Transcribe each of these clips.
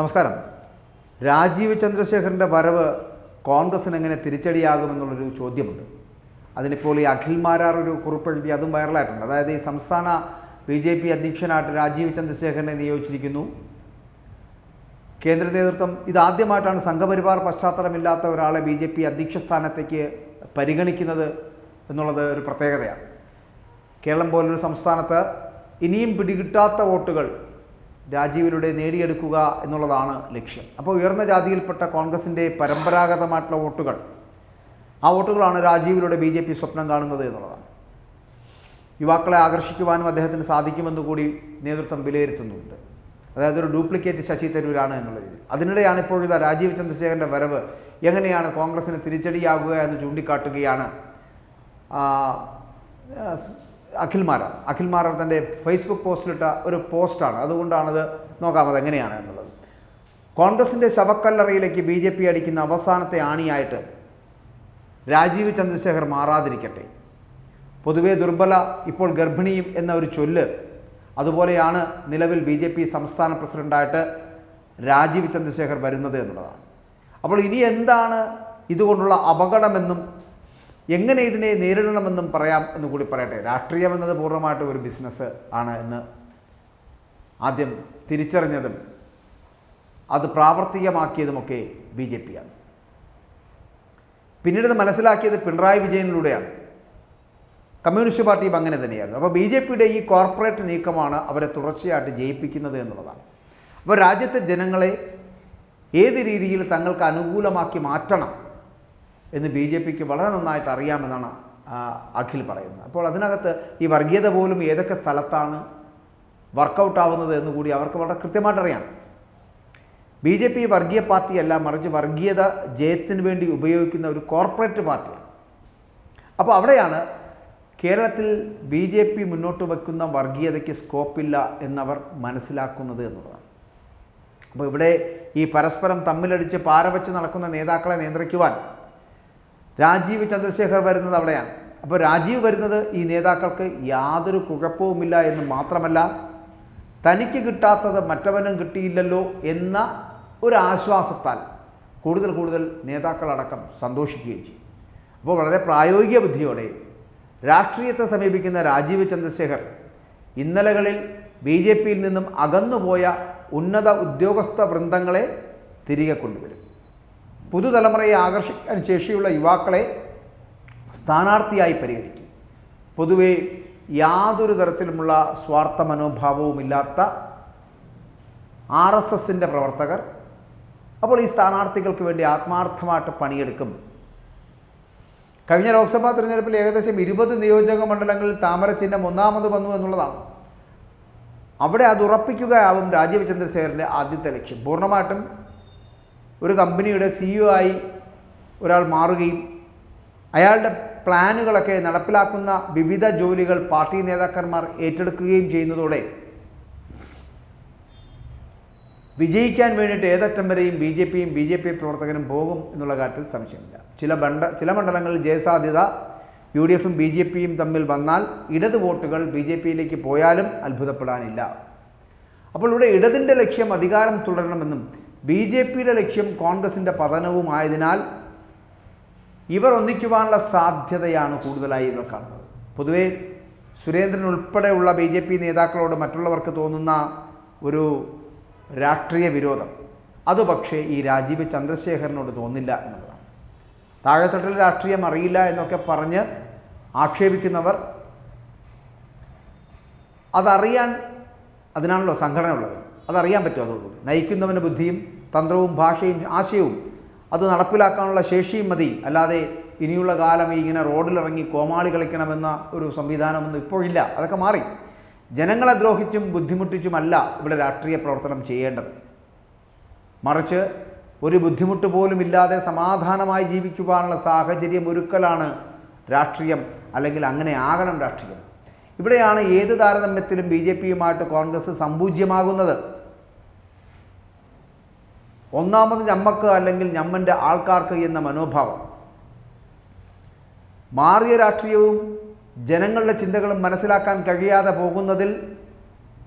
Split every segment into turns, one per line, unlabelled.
നമസ്കാരം. രാജീവ് ചന്ദ്രശേഖരന്റെ വരവ് കോൺഗ്രസിന് എങ്ങനെ തിരിച്ചടിയാകുമെന്നുള്ളൊരു ചോദ്യമുണ്ട്. അതിനിപ്പോൾ ഈ അഖിൽ മാരാർ ഒരു കുറിപ്പെഴുതി അതും വൈറലായിട്ടുണ്ട്. അതായത് ഈ സംസ്ഥാന ബി ജെ പി അധ്യക്ഷനായിട്ട് രാജീവ് ചന്ദ്രശേഖരനെ നിയോഗിച്ചിരിക്കുന്നു. കേന്ദ്ര നേതൃത്വം ഇതാദ്യമായിട്ടാണ് സംഘപരിവാർ പശ്ചാത്തലമില്ലാത്ത ഒരാളെ ബി ജെ പി അധ്യക്ഷ സ്ഥാനത്തേക്ക് പരിഗണിക്കുന്നത് എന്നുള്ളത് ഒരു പ്രത്യേകതയാണ്. കേരളം പോലൊരു സംസ്ഥാനത്ത് ഇനിയും പിടികിട്ടാത്ത വോട്ടുകൾ രാജീവിലൂടെ നേടിയെടുക്കുക എന്നുള്ളതാണ് ലക്ഷ്യം. അപ്പോൾ ഉയർന്ന ജാതിയിൽപ്പെട്ട കോൺഗ്രസിന്റെ പരമ്പരാഗതമായിട്ടുള്ള വോട്ടുകൾ ആ വോട്ടുകളാണ് രാജീവിലൂടെ ബി ജെ പി സ്വപ്നം കാണുന്നത് എന്നുള്ളതാണ്. യുവാക്കളെ ആകർഷിക്കുവാനും അദ്ദേഹത്തിന് സാധിക്കുമെന്ന് കൂടി നേതൃത്വം വിലയിരുത്തുന്നുണ്ട്. അതായത് ഒരു ഡ്യൂപ്ലിക്കേറ്റ് ശശി തരൂരാണ് എന്നുള്ള രീതിയിൽ. അതിനിടെയാണ് ഇപ്പോൾ രാജീവ് ചന്ദ്രശേഖരന്റെ വരവ് എങ്ങനെയാണ് കോൺഗ്രസിന് തിരിച്ചടിയാകുക എന്ന് ചൂണ്ടിക്കാട്ടുകയാണ് ആ, ആ, അഖിൽ മാരാർ. അഖിൽ മാരാർ തന്റെ ഫേസ്ബുക്ക് പോസ്റ്റിലിട്ട ഒരു പോസ്റ്റാണ്. അതുകൊണ്ടാണത് നോക്കാം അത് എങ്ങനെയാണ് എന്നുള്ളത്. കോൺഗ്രസിന്റെ ശവക്കല്ലറയിലേക്ക് ബി ജെ പി അടിക്കുന്ന അവസാനത്തെ ആണിയായിട്ട് രാജീവ് ചന്ദ്രശേഖർ മാറാതിരിക്കട്ടെ. പൊതുവേ ദുർബല ഇപ്പോൾ ഗർഭിണിയും എന്ന ഒരു ചൊല്ല്. അതുപോലെയാണ് നിലവിൽ ബി ജെ പി സംസ്ഥാന പ്രസിഡന്റായിട്ട് രാജീവ് ചന്ദ്രശേഖർ വരുന്നത് എന്നുള്ളതാണ്. അപ്പോൾ ഇനി എന്താണ് ഇതുകൊണ്ടുള്ള അപകടമെന്നും എങ്ങനെ ഇതിനെ നേരിടണമെന്നും പറയാം എന്ന് കൂടി പറയട്ടെ. രാഷ്ട്രീയം എന്നത് പൂർണമായിട്ടും ഒരു ബിസിനസ് ആണ് എന്ന് ആദ്യം തിരിച്ചറിഞ്ഞതും അത് പ്രാവർത്തികമാക്കിയതുമൊക്കെ ബി ജെ പിയാണ് പിന്നീട് മനസ്സിലാക്കിയത് പിണറായി വിജയനിലൂടെയാണ്. കമ്മ്യൂണിസ്റ്റ് പാർട്ടിയും അങ്ങനെ തന്നെയായിരുന്നു. അപ്പോൾ ബി ജെ പിയുടെ ഈ കോർപ്പറേറ്റ് നീക്കമാണ് അവരെ തുടർച്ചയായിട്ട് ജയിപ്പിക്കുന്നത് എന്നുള്ളതാണ്. അപ്പോൾ രാജ്യത്തെ ജനങ്ങളെ ഏത് രീതിയിൽ തങ്ങൾക്ക് അനുകൂലമാക്കി മാറ്റണം എന്ന് ബി ജെ പിക്ക് വളരെ നന്നായിട്ട് അറിയാമെന്നാണ് അഖിൽ പറയുന്നത്. അപ്പോൾ അതിനകത്ത് ഈ വർഗീയത പോലും ഏതൊക്കെ സ്ഥലത്താണ് വർക്കൗട്ട് ആവുന്നത് എന്ന് കൂടി അവർക്ക് വളരെ കൃത്യമായിട്ട് അറിയാം. ബി ജെ പി വർഗീയ പാർട്ടിയല്ല മറിച്ച് വർഗീയത ജയത്തിന് വേണ്ടി ഉപയോഗിക്കുന്ന ഒരു കോർപ്പറേറ്റ് പാർട്ടിയാണ് അപ്പോൾ അവിടെയാണ് കേരളത്തിൽ ബി ജെ പി മുന്നോട്ട് വയ്ക്കുന്ന വർഗീയതയ്ക്ക് സ്കോപ്പില്ല എന്നവർ മനസ്സിലാക്കുന്നത് എന്നുള്ളതാണ്. അപ്പോൾ ഇവിടെ ഈ പരസ്പരം തമ്മിലടിച്ച് പാരവച്ച് നടക്കുന്ന നേതാക്കളെ നിയന്ത്രിക്കുവാൻ രാജീവ് ചന്ദ്രശേഖർ വരുന്നത് അവിടെയാണ്. അപ്പോൾ രാജീവ് വരുന്നത് ഈ നേതാക്കൾക്ക് യാതൊരു കുഴപ്പവുമില്ല എന്ന് മാത്രമല്ല തനിക്ക് കിട്ടാത്തത് മറ്റവനും കിട്ടിയില്ലല്ലോ എന്ന ഒരു ആശ്വാസത്താൽ കൂടുതൽ കൂടുതൽ നേതാക്കളടക്കം സന്തോഷിക്കുകയും ചെയ്യും. അപ്പോൾ വളരെ പ്രായോഗിക ബുദ്ധിയോടെ രാഷ്ട്രീയത്തെ സമീപിക്കുന്ന രാജീവ് ചന്ദ്രശേഖർ ഇന്നലകളിൽ ബി ജെ പിയിൽ നിന്നും അകന്നുപോയ ഉന്നത ഉദ്യോഗസ്ഥ വൃന്ദങ്ങളെ തിരികെ കൊണ്ടുവരും. പുതുതലമുറയെ ആകർഷിക്കാൻ ശേഷിയുള്ള യുവാക്കളെ സ്ഥാനാർത്ഥിയായി പരിഗണിക്കും. പൊതുവെ യാതൊരു തരത്തിലുമുള്ള സ്വാർത്ഥ മനോഭാവവുമില്ലാത്ത ആർ എസ് എസിന്റെ പ്രവർത്തകർ അപ്പോൾ ഈ സ്ഥാനാർത്ഥികൾക്ക് വേണ്ടി ആത്മാർത്ഥമായിട്ട് പണിയെടുക്കും. കഴിഞ്ഞ ലോക്സഭാ തിരഞ്ഞെടുപ്പിൽ ഏകദേശം ഇരുപത് നിയോജക മണ്ഡലങ്ങളിൽ താമര ചിഹ്നം ഒന്നാമത് വന്നു എന്നുള്ളതാണ്. അവിടെ അത് ഉറപ്പിക്കുകയാവും രാജീവ് ചന്ദ്രശേഖരന്റെ ആദ്യത്തെ ലക്ഷ്യം. പൂർണമായിട്ടും ഒരു കമ്പനിയുടെ സിഇഒ ആയി ഒരാൾ മാറുകയും അയാളുടെ പ്ലാനുകളൊക്കെ നടപ്പിലാക്കുന്ന വിവിധ ജോലികൾ പാർട്ടി നേതാക്കന്മാർ ഏറ്റെടുക്കുകയും ചെയ്യുന്നതോടെ വിജയിക്കാൻ വേണ്ടിയിട്ട് ഏതറ്റം വരെയും ബി ജെ പിയും ബി ജെ പി പ്രവർത്തകരും പോകും എന്നുള്ള കാര്യത്തിൽ സംശയമില്ല. ചില ബണ്ട ചില മണ്ഡലങ്ങളിൽ ജയസാധ്യത യു ഡി എഫും ബി ജെ പിയും തമ്മിൽ വന്നാൽ ഇടത് വോട്ടുകൾ ബി ജെ പിയിലേക്ക് പോയാലും അത്ഭുതപ്പെടാനില്ല. അപ്പോൾ ഇവിടെ ഇടതിന്റെ ലക്ഷ്യം അധികാരം തുടരണമെന്നും ബി ജെ പിയുടെ ലക്ഷ്യം കോൺഗ്രസിന്റെ പതനവുമായതിനാൽ ഇവർ ഒന്നിക്കുവാനുള്ള സാധ്യതയാണ് കൂടുതലായി ഇവർ കാണുന്നത്. പൊതുവേ സുരേന്ദ്രൻ ഉൾപ്പെടെയുള്ള ബി ജെ പി നേതാക്കളോട് മറ്റുള്ളവർക്ക് തോന്നുന്ന ഒരു രാഷ്ട്രീയ വിരോധം. അത് പക്ഷേ ഈ രാജീവ് ചന്ദ്രശേഖരനോട് തോന്നില്ല എന്നുള്ളതാണ്. താഴെത്തട്ടിൽ രാഷ്ട്രീയം അറിയില്ല എന്നൊക്കെ പറഞ്ഞ് ആക്ഷേപിക്കുന്നവർ അതറിയാൻ അതിനാണല്ലോ സംഘടന ഉള്ളത് അതറിയാൻ പറ്റും അതോടുകൂടി നയിക്കുന്നവന് ബുദ്ധിയും തന്ത്രവും ഭാഷയും ആശയവും അത് നടപ്പിലാക്കാനുള്ള ശേഷിയും മതി. അല്ലാതെ ഇനിയുള്ള കാലം ഇങ്ങനെ റോഡിലിറങ്ങി കോമാളി കളിക്കണമെന്ന ഒരു സംവിധാനമൊന്നും ഇപ്പോഴില്ല. അതൊക്കെ മാറി. ജനങ്ങളെ ദ്രോഹിച്ചും ബുദ്ധിമുട്ടിച്ചുമല്ല ഇവിടെ രാഷ്ട്രീയ പ്രവർത്തനം ചെയ്യേണ്ടത്. മറിച്ച് ഒരു ബുദ്ധിമുട്ട് പോലും ഇല്ലാതെ സമാധാനമായി ജീവിക്കുവാനുള്ള സാഹചര്യം ഒരുക്കലാണ് രാഷ്ട്രീയം അല്ലെങ്കിൽ അങ്ങനെ ആകണം രാഷ്ട്രീയം. ഇവിടെയാണ് ഏത് താരതമ്യത്തിലും ബി ജെ പിയുമായിട്ട് കോൺഗ്രസ് സമ്പൂജ്യമാകുന്നത്. ഒന്നാമത് ഞമ്മക്ക് അല്ലെങ്കിൽ ഞമ്മന്റെ ആൾക്കാർക്ക് എന്ന മനോഭാവം. മാറിയ രാഷ്ട്രീയവും ജനങ്ങളുടെ ചിന്തകളും മനസ്സിലാക്കാൻ കഴിയാതെ പോകുന്നതിൽ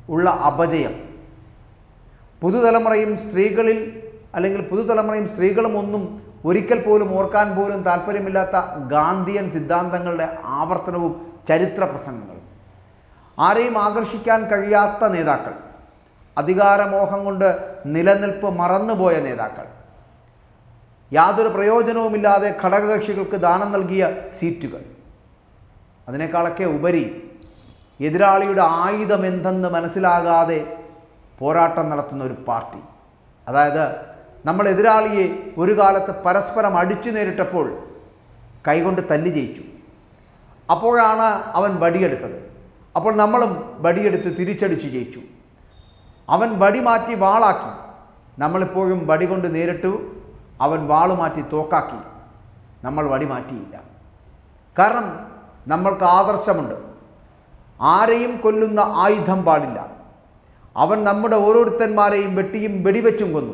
ഉള്ള അപജയം. പുതുതലമുറയും സ്ത്രീകളിൽ അല്ലെങ്കിൽ പുതുതലമുറയും സ്ത്രീകളും ഒന്നും ഒരിക്കൽ പോലും ഓർക്കാൻ പോലും താല്പര്യമില്ലാത്ത ഗാന്ധിയൻ സിദ്ധാന്തങ്ങളുടെ ആവർത്തനവും ചരിത്ര പ്രസംഗങ്ങളും. ആരെയും ആകർഷിക്കാൻ കഴിയാത്ത നേതാക്കൾ. അധികാരമോഹം കൊണ്ട് നിലനിൽപ്പ് മറന്നുപോയ നേതാക്കൾ. യാതൊരു പ്രയോജനവുമില്ലാതെ ഘടകകക്ഷികൾക്ക് ദാനം നൽകിയ സീറ്റുകൾ. അതിനേക്കാളൊക്കെ ഉപരി എതിരാളിയുടെ ആയുധം എന്തെന്ന് മനസ്സിലാകാതെ പോരാട്ടം നടത്തുന്ന ഒരു പാർട്ടി. അതായത് നമ്മൾ എതിരാളിയെ ഒരു കാലത്ത് പരസ്പരം അടിച്ചു നേരിട്ടപ്പോൾ കൈകൊണ്ട് തല്ലി ജയിച്ചു. അപ്പോഴാണ് അവൻ വടിയെടുത്തത്. അപ്പോൾ നമ്മളും വടിയെടുത്ത് തിരിച്ചടിച്ച് ജയിച്ചു. അവൻ വടി മാറ്റി വാളാക്കി. നമ്മളിപ്പോഴും വടി കൊണ്ട് നേരിട്ടു അവൻ വാൾ മാറ്റി തോക്കാക്കി. നമ്മൾ വടി മാറ്റിയില്ല. കാരണം നമ്മൾക്ക് ആദർശമുണ്ട്. ആരെയും കൊല്ലുന്ന ആയുധം പാടില്ല. അവൻ നമ്മുടെ ഓരോരുത്തന്മാരെയും വെട്ടിയും വെടിവെച്ചും കൊന്നു.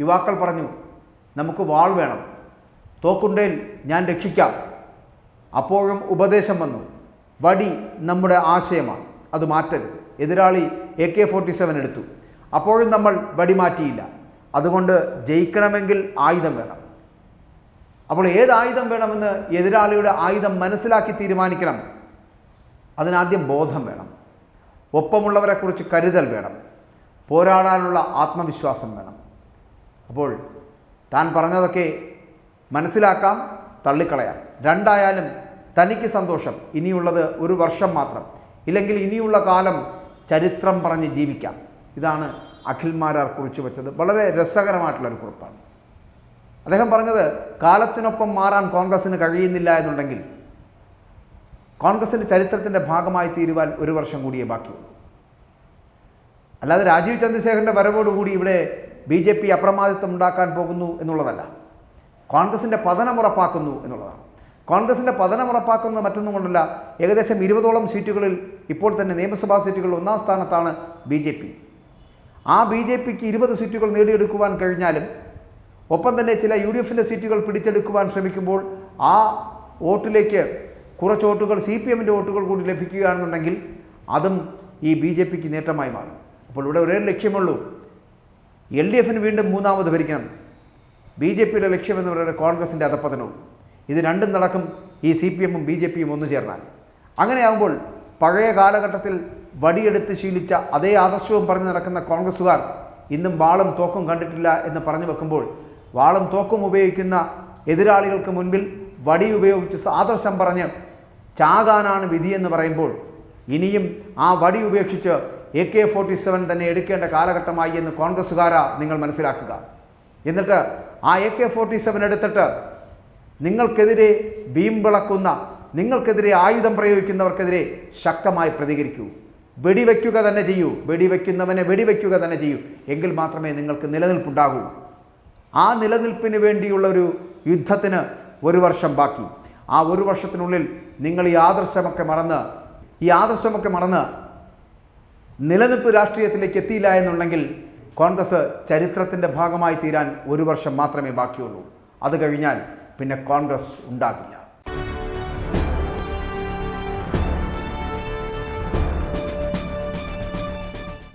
യുവാക്കൾ പറഞ്ഞു നമുക്ക് വാൾ വേണം. തോക്കുണ്ടേൽ ഞാൻ രക്ഷിക്കാം. അപ്പോഴും ഉപദേശം വന്നു. വടി നമ്മുടെ ആശയമാണ്. അത് മാറ്റരുത്. എതിരാളി എ കെ ഫോർട്ടി സെവൻ എടുത്തു. അപ്പോഴും നമ്മൾ വടിമാറ്റിയില്ല അതുകൊണ്ട് ജയിക്കണമെങ്കിൽ ആയുധം വേണം. അപ്പോൾ ഏത് ആയുധം വേണമെന്ന് എതിരാളിയുടെ ആയുധം മനസ്സിലാക്കി തീരുമാനിക്കണം. അതിനാദ്യം ബോധം വേണം. ഒപ്പമുള്ളവരെക്കുറിച്ച് കരുതൽ വേണം. പോരാടാനുള്ള ആത്മവിശ്വാസം വേണം. അപ്പോൾ താൻ പറഞ്ഞതൊക്കെ മനസ്സിലാക്കാം തള്ളിക്കളയാം. രണ്ടായാലും തനിക്ക് സന്തോഷം. ഇനിയുള്ളത് ഒരു വർഷം മാത്രം. ഇല്ലെങ്കിൽ ഇനിയുള്ള കാലം ചരിത്രം പറഞ്ഞ് ജീവിക്കാം. ഇതാണ് അഖിൽമാരാർ കുറിച്ചു വെച്ചത്. വളരെ രസകരമായിട്ടുള്ളൊരു കുറിപ്പാണ്. അദ്ദേഹം പറഞ്ഞത് കാലത്തിനൊപ്പം മാറാൻ കോൺഗ്രസ്സിന് കഴിയുന്നില്ല എന്നുണ്ടെങ്കിൽ കോൺഗ്രസിന്റെ ചരിത്രത്തിന്റെ ഭാഗമായി തീരുവാൻ ഒരു വർഷം കൂടിയേ ബാക്കിയുള്ളൂ. അല്ലാതെ രാജീവ് ചന്ദ്രശേഖരന്റെ വരവോടുകൂടി ഇവിടെ ബി ജെ പി അപ്രമാദിത്വം ഉണ്ടാക്കാൻ പോകുന്നു എന്നുള്ളതല്ല. കോൺഗ്രസിന്റെ പതനം ഉറപ്പാക്കുന്നു എന്നുള്ളതാണ്. കോൺഗ്രസിന്റെ പതനം ഉറപ്പാക്കുന്നത് മറ്റൊന്നും കൊണ്ടല്ല. ഏകദേശം ഇരുപതോളം സീറ്റുകളിൽ ഇപ്പോൾ തന്നെ നിയമസഭാ സീറ്റുകളിൽ ഒന്നാം സ്ഥാനത്താണ് ബി ജെ പി. ആ ബി ജെ പിക്ക് ഇരുപത് സീറ്റുകൾ നേടിയെടുക്കുവാൻ കഴിഞ്ഞാലും ഒപ്പം തന്നെ ചില യു ഡി എഫിന്റെ സീറ്റുകൾ പിടിച്ചെടുക്കുവാൻ ശ്രമിക്കുമ്പോൾ ആ വോട്ടിലേക്ക് കുറച്ച് വോട്ടുകൾ സി പി എമ്മിന്റെ വോട്ടുകൾ കൂടി ലഭിക്കുകയാണെന്നുണ്ടെങ്കിൽ അതും ഈ ബി ജെ പിക്ക് നേട്ടമായി മാറും. അപ്പോൾ ഇവിടെ ഒരേ ലക്ഷ്യമുള്ളൂ എൽ ഡി എഫിന് വീണ്ടും മൂന്നാമത് ഭരിക്കണം. ബി ജെ പിയുടെ ലക്ഷ്യമെന്ന് പറയുന്നത് കോൺഗ്രസിന്റെ അധപ്പതനവും ഇത് രണ്ടും നടക്കും ഈ സി പി എമ്മും ബി ജെ പിയും ഒന്നു ചേർന്നാൽ. അങ്ങനെയാകുമ്പോൾ പഴയ കാലഘട്ടത്തിൽ വടിയെടുത്ത് ശീലിച്ച അതേ ആദർശവും പറഞ്ഞു നടക്കുന്ന കോൺഗ്രസ്സുകാർ ഇന്നും വാളും തോക്കും കണ്ടിട്ടില്ല എന്ന് പറഞ്ഞു വെക്കുമ്പോൾ വാളും തോക്കും ഉപയോഗിക്കുന്ന എതിരാളികൾക്ക് മുൻപിൽ വടി ഉപയോഗിച്ച് ആദർശം പറഞ്ഞ് ചാകാനാണ് വിധിയെന്ന് പറയുമ്പോൾ ഇനിയും ആ വടി ഉപേക്ഷിച്ച് എ കെ ഫോർട്ടി സെവൻ തന്നെ എടുക്കേണ്ട കാലഘട്ടമായി എന്ന് കോൺഗ്രസ്സുകാരാ നിങ്ങൾ മനസ്സിലാക്കുക. എന്നിട്ട് ആ എ കെ ഫോർട്ടി സെവൻ എടുത്തിട്ട് നിങ്ങൾക്കെതിരെ വീമ്പിളക്കുന്ന നിങ്ങൾക്കെതിരെ ആയുധം പ്രയോഗിക്കുന്നവർക്കെതിരെ ശക്തമായി പ്രതികരിക്കൂ. വെടിവെക്കുക തന്നെ ചെയ്യൂ. വെടിവെക്കുന്നവനെ വെടിവെക്കുക തന്നെ ചെയ്യൂ. എങ്കിൽ മാത്രമേ നിങ്ങൾക്ക് നിലനിൽപ്പുണ്ടാകൂ. ആ നിലനിൽപ്പിന് വേണ്ടിയുള്ള ഒരു യുദ്ധത്തിന് ഒരു വർഷം ബാക്കി. ആ ഒരു വർഷത്തിനുള്ളിൽ നിങ്ങൾ ഈ ആദർശമൊക്കെ മറന്ന് ഈ ആദർശമൊക്കെ മറന്ന് നിലനിൽപ്പ് രാഷ്ട്രീയത്തിലേക്ക് എത്തിയില്ല എന്നുണ്ടെങ്കിൽ കോൺഗ്രസ് ചരിത്രത്തിന്റെ ഭാഗമായി തീരാൻ ഒരു വർഷം മാത്രമേ ബാക്കിയുള്ളൂ. അത് കഴിഞ്ഞാൽ പിന്നെ കോൺഗ്രസ് ഉണ്ടാകില്ല